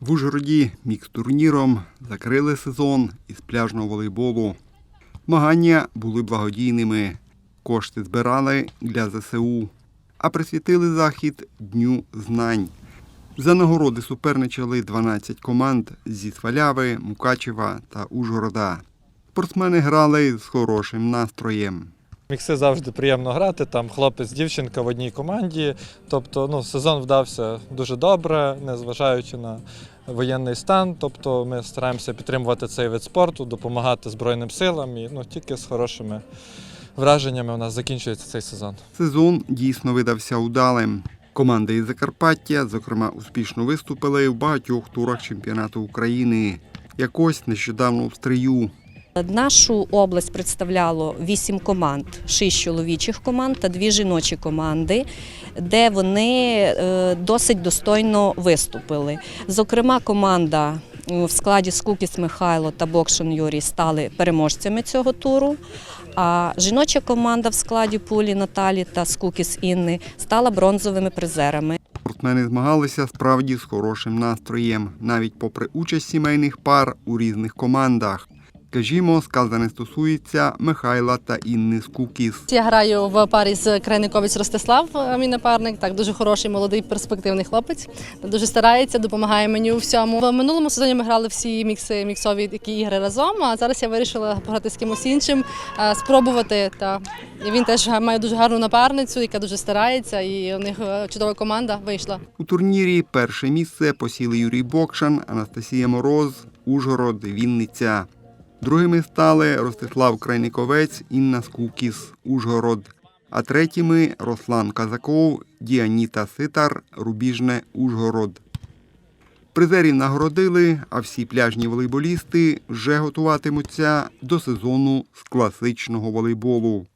В Ужгороді мікс-турніром закрили сезон із пляжного волейболу. Змагання були благодійними. Кошти збирали для ЗСУ, а присвятили захід Дню знань. За нагороди суперничали 12 команд зі Сваляви, Мукачева та Ужгорода. Спортсмени грали з хорошим настроєм. Мікси завжди приємно грати. Там хлопець, дівчинка в одній команді. Тобто, ну, сезон вдався дуже добре, незважаючи на воєнний стан. Тобто, ми стараємося підтримувати цей вид спорту, допомагати Збройним силам і ну, тільки з хорошими враженнями у нас закінчується цей сезон. Сезон дійсно видався удалим. Команди із Закарпаття, зокрема, успішно виступили в багатьох турах чемпіонату України. Якось нещодавно в стрию. Нашу область представляло вісім команд, шість чоловічих команд та дві жіночі команди, де вони е, досить достойно виступили. Зокрема, команда е, в складі Скукіс Михайло та Бокшин Юрій стали переможцями цього туру. А жіноча команда в складі Пулі Наталі та Скукіс Інни стала бронзовими призерами. Спортсмени змагалися справді з хорошим настроєм, навіть попри участь сімейних пар у різних командах. Скажімо, сказане стосується Михайла та Інни Скукіс. Я граю в парі з Крайниковець Ростислав, е, мій напарник. Так, дуже хороший, молодий, перспективний хлопець. Дуже старається, допомагає мені у всьому. В минулому сезоні ми грали всі мікси, міксові такі ігри разом. А зараз я вирішила пограти з кимось іншим, е, спробувати. Та він теж має дуже гарну напарницю, яка дуже старається, і у них е, чудова команда вийшла. У турнірі перше місце посіли Юрій Бокшан, Анастасія Мороз, Ужгород, Вінниця. Другими стали Ростислав Крайниковець, Інна Скукіс, Ужгород. А третіми Руслан Казаков, Діаніта Ситар, Рубіжне, Ужгород. Призерів нагородили, а всі пляжні волейболісти вже готуватимуться до сезону з класичного волейболу.